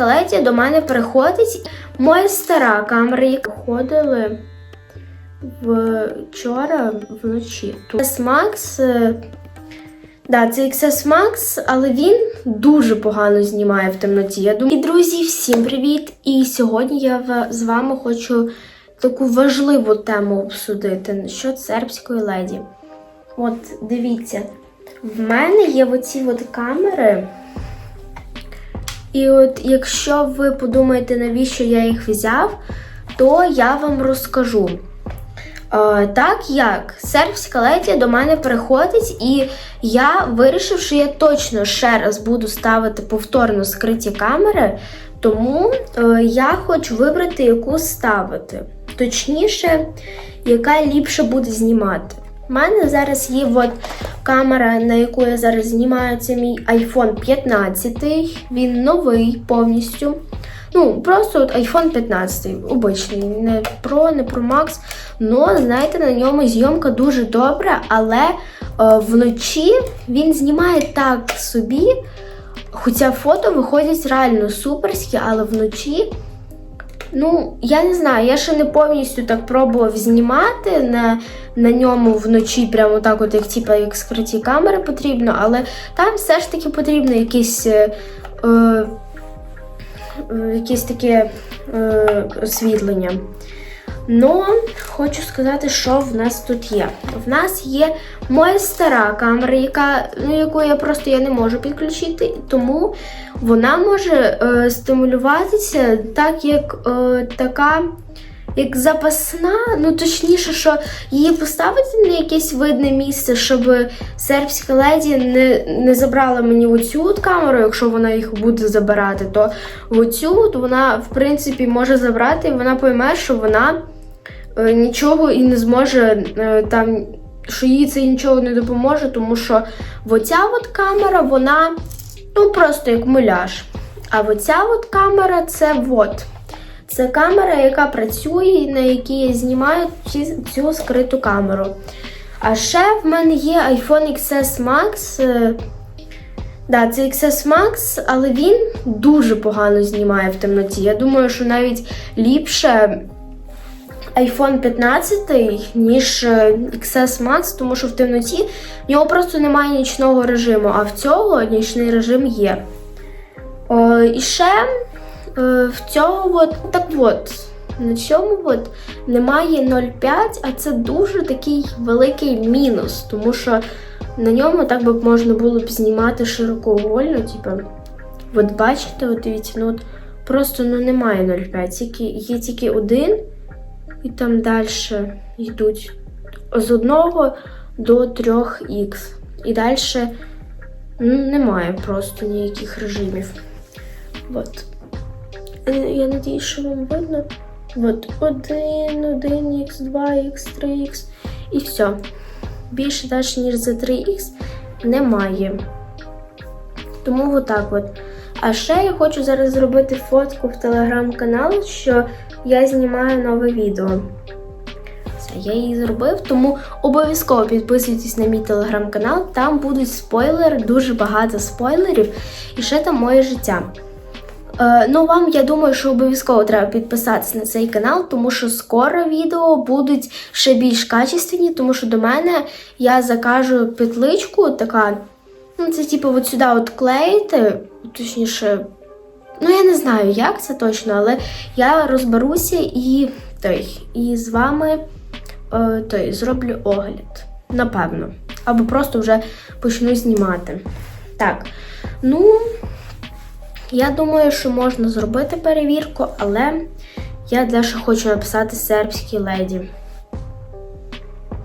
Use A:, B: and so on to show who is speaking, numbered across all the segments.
A: леді до мене приходить моя стара камера, яка ходили вчора вночі. XS Max, е, да, це XS Max, але він дуже погано знімає в темноті. Я думаю, і друзі, всім привіт! І сьогодні я з вами хочу таку важливу тему обсудити щодо сербської леді. От дивіться, в мене є оці от камери. І от якщо ви подумаєте, навіщо я їх взяв, то я вам розкажу. Е, так як сербська леді до мене приходить, і я вирішив, що я точно ще раз буду ставити повторно скриті камери, тому е, я хочу вибрати, яку ставити. Точніше, яка ліпше буде знімати. У мене зараз є от камера, на яку я зараз знімаю, це мій iPhone 15. Він новий повністю. Ну, просто от iPhone 15, обичний, не Pro, не Pro Max. Ну, знаєте, на ньому зйомка дуже добра, але е, вночі він знімає так собі. Хоча фото виходять реально суперські, але вночі. Ну, я не знаю, я ще не повністю так пробував знімати на на ньому вночі, прямо так, от як типу, як скриті камери потрібно, але там все ж таки потрібно якісь. Е, е, якесь таке е, освітлення. Ну, хочу сказати, що в нас тут є. В нас є моя стара камера, яка, ну, яку я просто я не можу підключити, тому вона може е, стимулюватися так, як е, така. Як запасна, ну точніше, що її поставити на якесь видне місце, щоб сербська леді не не забрала мені оцю от камеру, якщо вона їх буде забирати, то оцю от вона, в принципі, може забрати, і вона пойме, що вона нічого і не зможе е, там, що їй це нічого не допоможе, тому що оця от камера, вона ну просто як муляж. А оця от камера це от. Це камера, яка працює, на якій я знімаю цю скриту камеру. А ще в мене є iPhone XS Max. Е, Да, це XS Max, але він дуже погано знімає в темноті. Я думаю, що навіть ліпше iPhone 15, ніж е, XS Max, тому що в темноті в нього просто немає нічного режиму, а в цього нічний режим є. О, і ще е, в цьому от, так от, на цьому от немає 0,5, а це дуже такий великий мінус, тому що на ньому так би можна було б знімати широкоугольно, типу, от бачите, от дивіться, ну от просто ну, немає 0,5, тільки, є тільки один, і там далі йдуть з 1 до 3х. І далі ну, немає просто ніяких режимів. От. Е, Я надію, що вам видно. От 1, 1х, 2х, 3х і все. Більше далі, ніж за 3х немає. Тому отак от. А ще я хочу зараз зробити фотку в телеграм-канал, що я знімаю нове відео. Все, я її зробив, тому обов'язково підписуйтесь на мій телеграм-канал, там будуть спойлери, дуже багато спойлерів, і ще там моє життя. Е, ну, вам я думаю, що обов'язково треба підписатися на цей канал, тому що скоро відео будуть ще більш качественні, тому що до мене я закажу петличку, така, ну це типу от сюди от клеїти, точніше, ну я не знаю, як це точно, але я розберуся і той, і з вами е, той, зроблю огляд. Напевно. Або просто вже почну знімати. Так, ну. Я думаю, що можна зробити перевірку, але я дещо хочу написати сербській леді.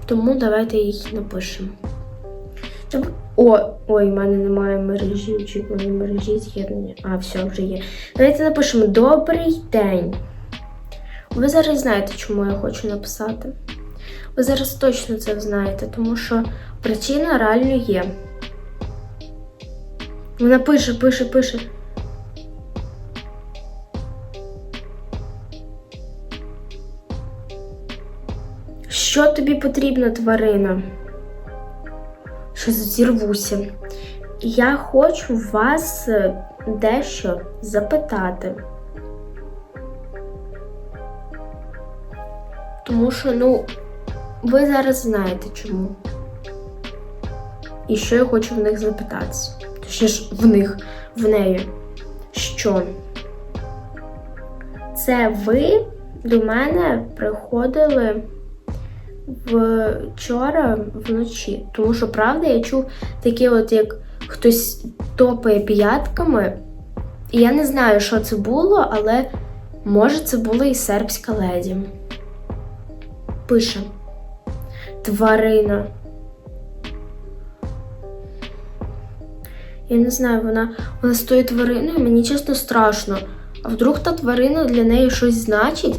A: Тому давайте їх напишемо. О, ой, в мене немає мережі, очікувані мережі з'єднання. А, все, вже є. Давайте напишемо Добрий день. Ви зараз знаєте, чому я хочу написати. Ви зараз точно це знаєте, тому що причина реально є. Вона пише, пише, пише. Що тобі потрібно, тварина? Що зірвуся. я хочу вас е, дещо запитати. Тому що, ну, ви зараз знаєте чому. І що я хочу в них запитатися. Точніше, в них, в неї. Що? Це ви до мене приходили вчора вночі. Тому що, правда, я чув таке, от як хтось топає п'ятками. І я не знаю, що це було, але може це була і сербська леді. Пише тварина. Я не знаю, вона, вона тою твариною, мені чесно страшно. А вдруг та тварина для неї щось значить,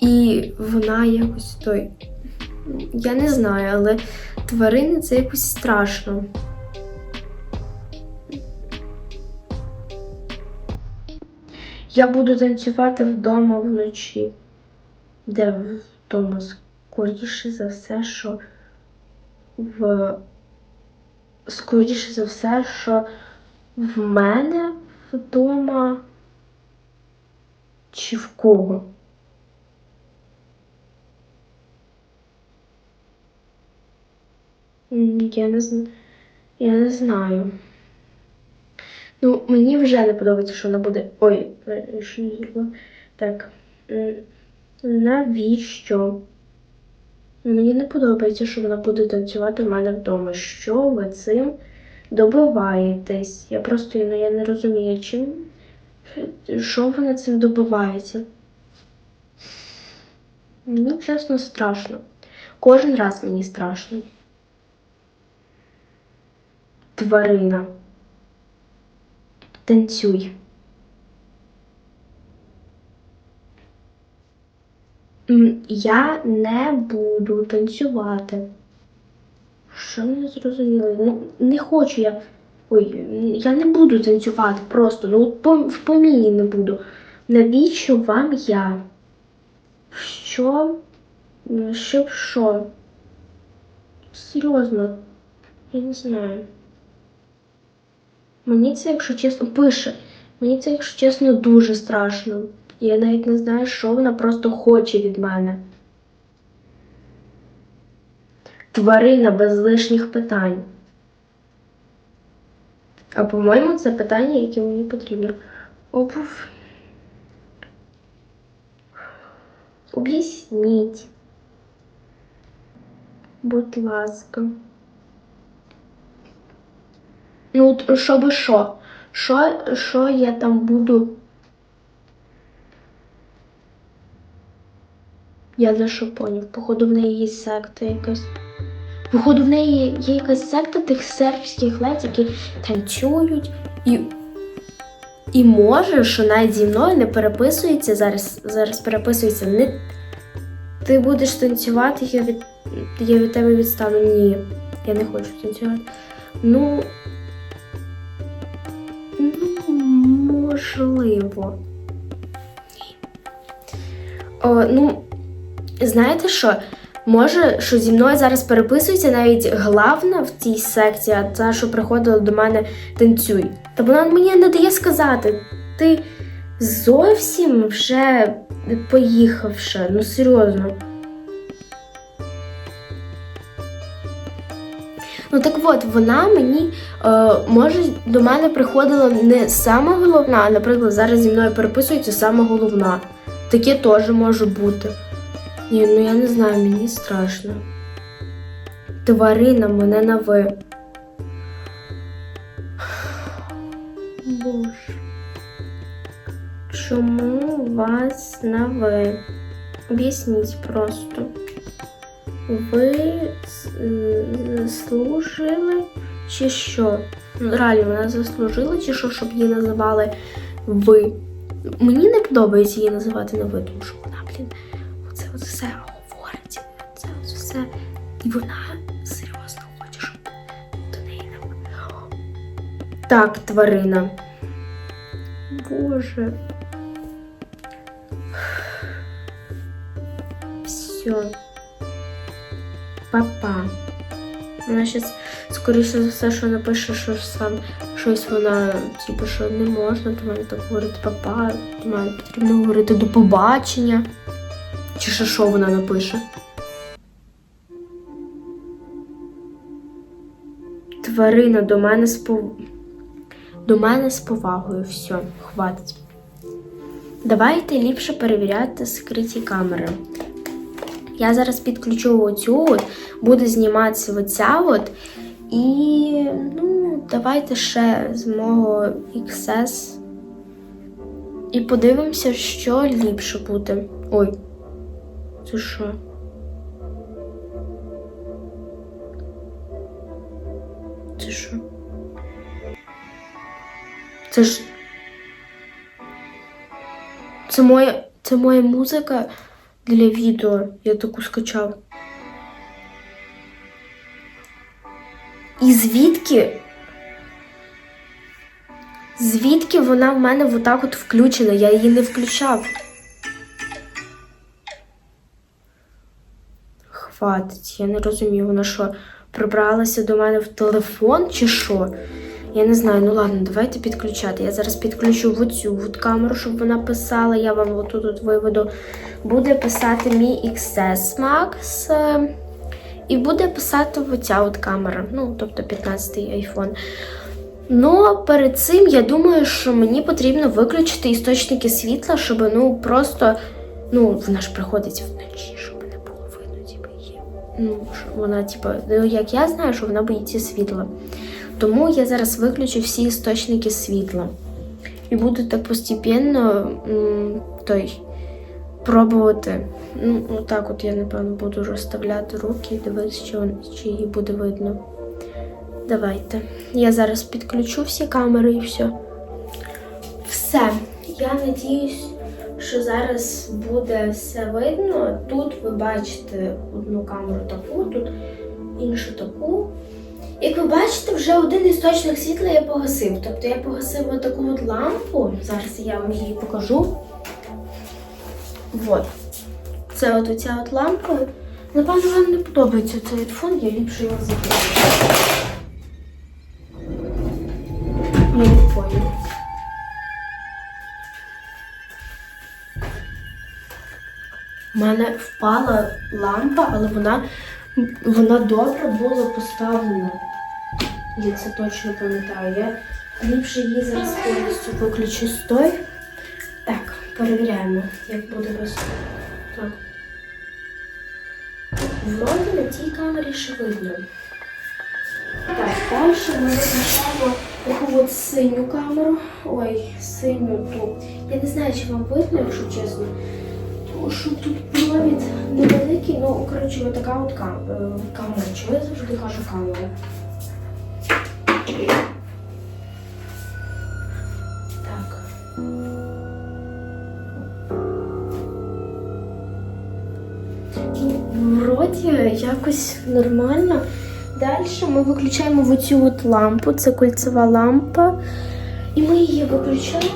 A: і вона якось той. Я не знаю, але тварини це якось страшно. Я буду танцювати вдома вночі. Де вдома скоріше за все, що в скоріше за все, що в мене вдома чи в кого. Я не знаю. Я не знаю. Ну, мені вже не подобається, що вона буде. Ой? Так. Навіщо? Мені не подобається, що вона буде танцювати в мене вдома. Що ви цим добиваєтесь? Я просто ну, я не розумію, чим. Що вона цим добивається? Мені чесно страшно. Кожен раз мені страшно. Тварина. Танцюй. Я не буду танцювати. Що не зрозуміло? Ну, не хочу я. Ой, я не буду танцювати просто. Ну, в поміні не буду. Навіщо вам я? Що? М, Щоб що? Серйозно, я не знаю. Мені це, якщо чесно, пише. Мені це, якщо чесно, дуже страшно. Я навіть не знаю, що вона просто хоче від мене. Тварина без лишніх питань. А по-моєму, це питання, яке мені потрібно. Обув. Об'ясніть. Будь ласка. Ну, щоб що? Що, що я там буду? Я за що поняв? Походу в неї є секта якась. Походу в неї є якась секта тих сербських лець, які танцюють і. І може, що навіть зі мною не переписується зараз. Зараз переписується не ти будеш танцювати, я від, я від тебе відстану. Ні, я не хочу танцювати. Ну, можливо. О, ну, знаєте що? Може, що зі мною зараз переписується навіть главна в цій секції, а та, що приходила до мене танцюй. Та вона мені не дає сказати. Ти зовсім вже поїхавши, ну серйозно. Ну так от, вона мені е, може до мене приходила не сама головна, а, наприклад, зараз зі мною переписується сама головна. Таке теж може бути. Ні, ну я не знаю, мені страшно. Тварина мене на ви. Боже. Чому вас на ви? Об'ясніть просто. Ви е, заслужили чи що? Ну, Реально, вона заслужила чи що, щоб її називали ви? Мені не подобається її називати на ви, тому що вона, блін, оце от все говорить. Це от все. І вона серйозно хоче, щоб до неї не Так, тварина. Боже. Все. Вона щас, скоріше за все, що напише, що сам щось вона, типу, що не можна до мене так говорити папа, до мене потрібно говорити до побачення. Чи що, що вона напише? Тварина до мене з пов... До мене з повагою. Все, хватить. Давайте ліпше перевіряти скриті камери. Я зараз підключу оцю, от, буде зніматися оця от. І ну, давайте ще з мого XS. І подивимося, що ліпше буде. Ой, це що? Це що? Це ж. Це моя, це моя музика для відео. Я таку скачав. І звідки? Звідки вона в мене отак от включена? Я її не включав. Хватить, я не розумію, вона що, прибралася до мене в телефон чи що? Я не знаю, ну ладно, давайте підключати. Я зараз підключу в оцю камеру, щоб вона писала. Я вам отут от виведу. Буде писати мій XS Max. е, І буде писати оця от камера. Ну, тобто 15-й iPhone. Ну, перед цим я думаю, що мені потрібно виключити істочники світла, щоб ну просто. Ну, вона ж приходить вночі, щоб не було видно, типу, є. Ну, вона, типу, ну, як я знаю, що вона боїться світла. Тому я зараз виключу всі істочники світла. І буду так постепенно той, пробувати. Ну, отак от я, напевно, буду розставляти руки і дивитися, чи, чи її буде видно. Давайте. Я зараз підключу всі камери і все. Все. Я надіюсь, що зараз буде все видно. Тут ви бачите одну камеру таку, тут іншу таку. Як ви бачите, вже один істочник світла я погасив. Тобто я погасив отаку от лампу. Зараз я вам її покажу. Вот. Це от оця от лампа. Напевно, вам не подобається цей фон, я ліпше його закрию. Я не понял. У мене впала лампа, але вона, вона добре була поставлена. Я це точно пам'ятаю. Я ліпше її зараз повністю виключу стой. Так, перевіряємо, як буде без. Так. Вроді на цій камері ще видно. Так, далі ми визначаємо таку от синю камеру. Ой, синю ту. Я не знаю, чи вам видно, якщо чесно. Що тут провід невеликий, ну, коротше, така от кам- е, камера. Чого я завжди кажу камера? Так. Вроді якось нормально. Далі ми виключаємо в оцю от лампу, це кольцева лампа. І ми її виключаємо.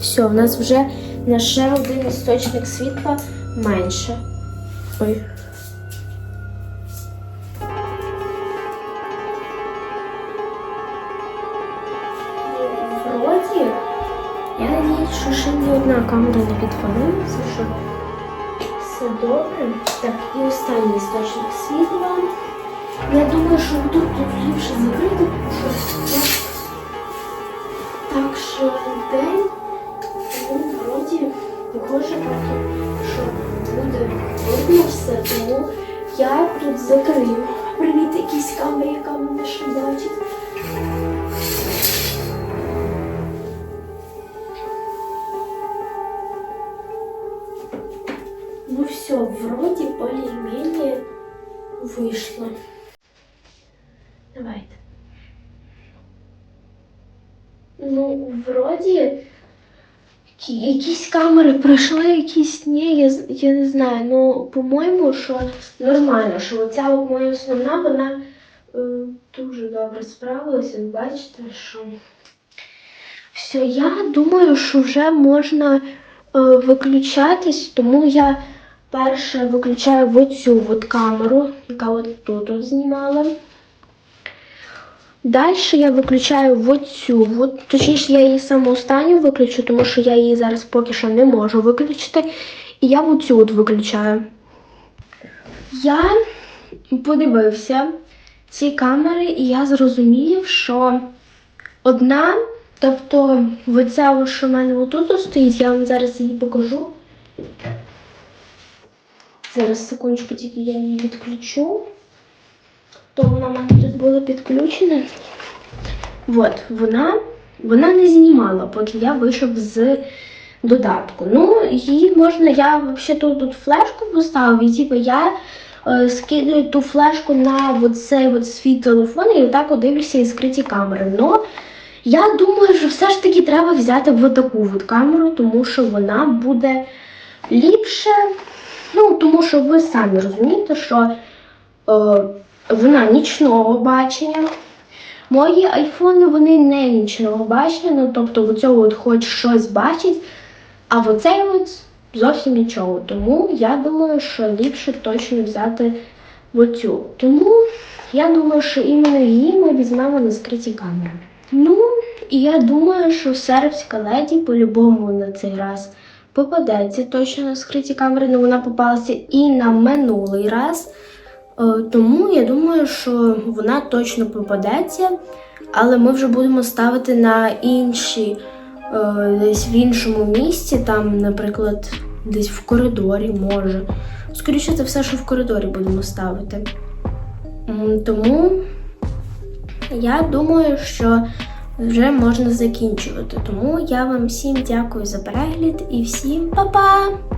A: Все, в нас вже на ще один істочник світла менше. Ой. Вроді, я надіюсь, що ще ні одна камера не підпалилася, що все добре. Так, і останній істочник світла. Я думаю, що тут тут ліпше закрити, тому так що день, похоже, поки що буде видно все, тому я тут закрию. Привіт, якійсь камері, яка мене ще бачить. Ну все, вроде более-менее вышло. Давайте. Ну, вроді кі- Якісь камери пройшли, якісь ні, я, я не знаю. Ну, по-моєму, що нормально, що оця моя основна, вона е, дуже добре справилася. Бачите, що все, я думаю, що вже можна е, виключатись, тому я перше виключаю оцю от камеру, яка от тут знімала. Далі я виключаю в оцю, от, точніше, я її саму останню виключу, тому що я її зараз поки що не можу виключити. І я в оцю от виключаю. Я подивився ці камери, і я зрозумів, що одна, тобто оця, що в мене отут стоїть, я вам зараз її покажу. Зараз секундочку, тільки я її відключу. То вона в мене тут була підключена. От, вона, вона не знімала, поки я вийшов з додатку. Ну, її можна, я взагалі тут, тут флешку поставив, і типу я е, скидаю ту флешку на от цей свій телефон і отак от дивлюся і скриті камери. Но я думаю, що все ж таки треба взяти от таку от камеру, тому що вона буде ліпше. Ну, тому що ви самі розумієте, що е, вона нічного бачення. Мої айфони вони не нічного бачення, ну тобто в цього от хоч щось бачить, а в оцей от зовсім нічого. Тому я думаю, що ліпше точно взяти оцю. Тому я думаю, що іменно її ми візьмемо на скриті камери. Ну, і я думаю, що сербська леді по-любому на цей раз попадеться точно на скриті камери, але вона попалася і на минулий раз. Е, Тому я думаю, що вона точно попадеться, але ми вже будемо ставити на інші, е, десь в іншому місці, там, наприклад, десь в коридорі може. Скоріше це все, що в коридорі будемо ставити. Тому я думаю, що вже можна закінчувати. Тому я вам всім дякую за перегляд і всім па-па!